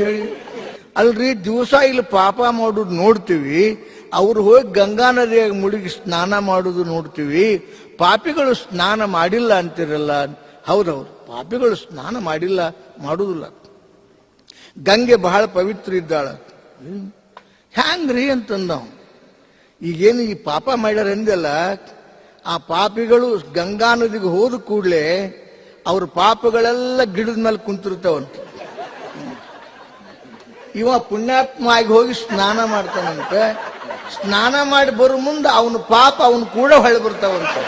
ಹೇಳಿ ಅಲ್ರಿ, ದಿವಸ ಇಲ್ಲಿ ಪಾಪ ಮಾಡೋದು ನೋಡ್ತೀವಿ. ಅವ್ರು ಹೋಗಿ ಗಂಗಾ ನದಿಯಾಗಿ ಮುಳುಗಿ ಸ್ನಾನ ಮಾಡೋದು ನೋಡ್ತೀವಿ. ಪಾಪಿಗಳು ಸ್ನಾನ ಮಾಡಿಲ್ಲ ಅಂತಿರಲ್ಲ. ಹೌದೌದು, ಪಾಪಿಗಳು ಸ್ನಾನ ಮಾಡಿಲ್ಲ, ಮಾಡುದಿಲ್ಲ. ಗಂಗೆ ಬಹಳ ಪವಿತ್ರ ಇದ್ದಾಳ. ಹ್ಯಾಂಗ್ರಿ ಅಂತಂದ ಈಗೇನು ಈ ಪಾಪ ಮಾಡ್ಯಾರ ಅಂದಲ್ಲ ಆ ಪಾಪಿಗಳು ಗಂಗಾ ನದಿಗೆ ಹೋದ ಕೂಡಲೇ ಅವ್ರ ಪಾಪಗಳೆಲ್ಲ ಗಿಡದ ಮೇಲೆ ಕುಂತಿರ್ತಾವಂತ. ಇವ ಪುಣ್ಯಾತ್ಮ ಆಗಿ ಹೋಗಿ ಸ್ನಾನ ಮಾಡ್ತಾನಂತೆ. ಸ್ನಾನ ಮಾಡಿ ಬರೋ ಮುಂದೆ ಅವನ ಪಾಪ ಅವನು ಕೂಡ ಹೊಳೆ ಬರ್ತಾವಂತೆ.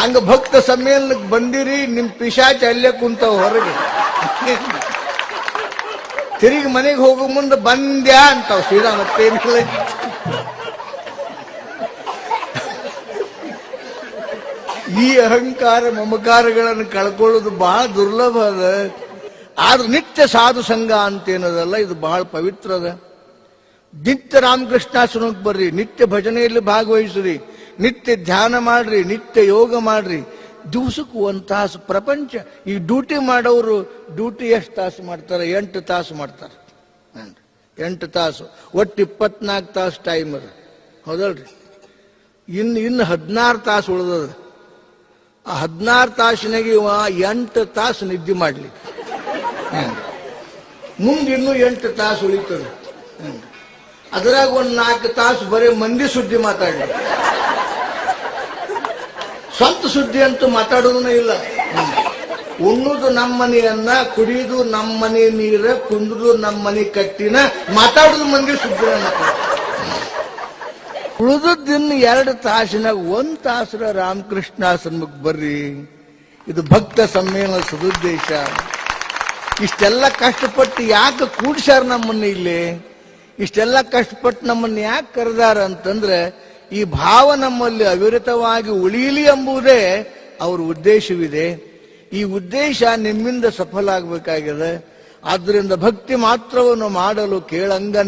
ಹಂಗ ಭಕ್ತ ಸಮ್ಮೇಳನಕ್ಕೆ ಬಂದಿರಿ, ನಿಮ್ ಪಿಶಾಚ ಅಲ್ಲೇ ಕುಂತಾವ ಹೊರಗೆ. ತಿರುಗಿ ಮನೆಗೆ ಹೋಗೋ ಮುಂದೆ ಬಂದ್ಯಾ ಅಂತಾವ್ ಸೀದಾ ಈ ಅಹಂಕಾರ ಮಮಕಾರಗಳನ್ನು ಕಳ್ಕೊಳ್ಳೋದು ಬಹಳ ದುರ್ಲಭ ಅದ. ಆದ್ರೆ ನಿತ್ಯ ಸಾಧು ಸಂಘ ಅಂತೇನದಲ್ಲ, ಇದು ಬಹಳ ಪವಿತ್ರ ಅದ. ನಿತ್ಯ ರಾಮಕೃಷ್ಣಾಶ್ರಮಕ್ಕೆ ಬರ್ರಿ, ನಿತ್ಯ ಭಜನೆಯಲ್ಲಿ ಭಾಗವಹಿಸ್ರಿ, ನಿತ್ಯ ಧ್ಯಾನ ಮಾಡ್ರಿ, ನಿತ್ಯ ಯೋಗ ಮಾಡ್ರಿ. ದಿವಸಕ್ಕೂ ಒಂದು ತಾಸು, ಪ್ರಪಂಚ, ಈ ಡ್ಯೂಟಿ ಮಾಡೋರು ಡ್ಯೂಟಿ ಎಷ್ಟು ತಾಸು ಮಾಡ್ತಾರೆ? ಎಂಟು ತಾಸು ಮಾಡ್ತಾರೆ. ಎಂಟು ತಾಸು, ಒಟ್ಟು ಇಪ್ಪತ್ನಾಲ್ಕು ತಾಸು ಟೈಮ್ ಅದ ಹೌದಲ್ರಿ? ಇನ್ನು ಇನ್ನು ಹದಿನಾರು ತಾಸು ಉಳಿದದ. ಆ ಹದಿನಾರು ತಾಸಿನಾಗ ಇವ ಎಂಟು ತಾಸು ನಿದ್ದೆ ಮಾಡಲಿ. ಮುಂದೆ ಇನ್ನೂ ಎಂಟು ತಾಸು ಉಳಿತದೆ. ಅದರಾಗ ಒಂದ್ ನಾಲ್ಕು ತಾಸು ಬರೀ ಮಂದಿ ಸುದ್ದಿ ಮಾತಾಡಲಿ. ಸ್ವಂತ ಸುದ್ದಿ ಅಂತೂ ಮಾತಾಡೋದನ್ನ ಇಲ್ಲ. ಉಣ್ಣುದು ನಮ್ಮ ಮನೆಯನ್ನ ಕುಡಿಯುದು ನಮ್ಮ ಮನೆ ನೀರ, ಕುಂದ್ರದು ನಮ್ಮ ಮನೆ ಕಟ್ಟಿನ ಮಾತಾಡುದು ಮಂದಿ ಸುದ್ದಿನ ಮಾತಾಡ ಉಳಿದದ್ದಿನ್ನು ಎರಡು ತಾಸಿನಾಗ ಒಂದ್ ತಾಸರ ರಾಮಕೃಷ್ಣಾಶ್ರಮಕ್ಕೆ ಬರ್ರಿ. ಇದು ಭಕ್ತ ಸಮ್ಮೇಳನ ಸದುದ್ದೇಶ. ಇಷ್ಟೆಲ್ಲ ಕಷ್ಟಪಟ್ಟು ಯಾಕೆ ಕೂಡ್ಸ್ಯಾರ ನಮ್ಮನ್ನ ಇಲ್ಲಿ? ಇಷ್ಟೆಲ್ಲ ಕಷ್ಟಪಟ್ಟು ನಮ್ಮನ್ನ ಯಾಕೆ ಕರೆದಾರ ಅಂತಂದ್ರೆ, ಈ ಭಾವ ನಮ್ಮಲ್ಲಿ ಅವಿರತವಾಗಿ ಉಳಿಯಲಿ ಎಂಬುದೇ ಅವ್ರ ಉದ್ದೇಶವಿದೆ. ಈ ಉದ್ದೇಶ ನಿಮ್ಮಿಂದ ಸಫಲ ಆಗ್ಬೇಕಾಗಿದೆ ಆದ್ದರಿಂದ ಭಕ್ತಿ ಮಾತ್ರವನ್ನು ಮಾಡಲು ಕೇಳಂಗ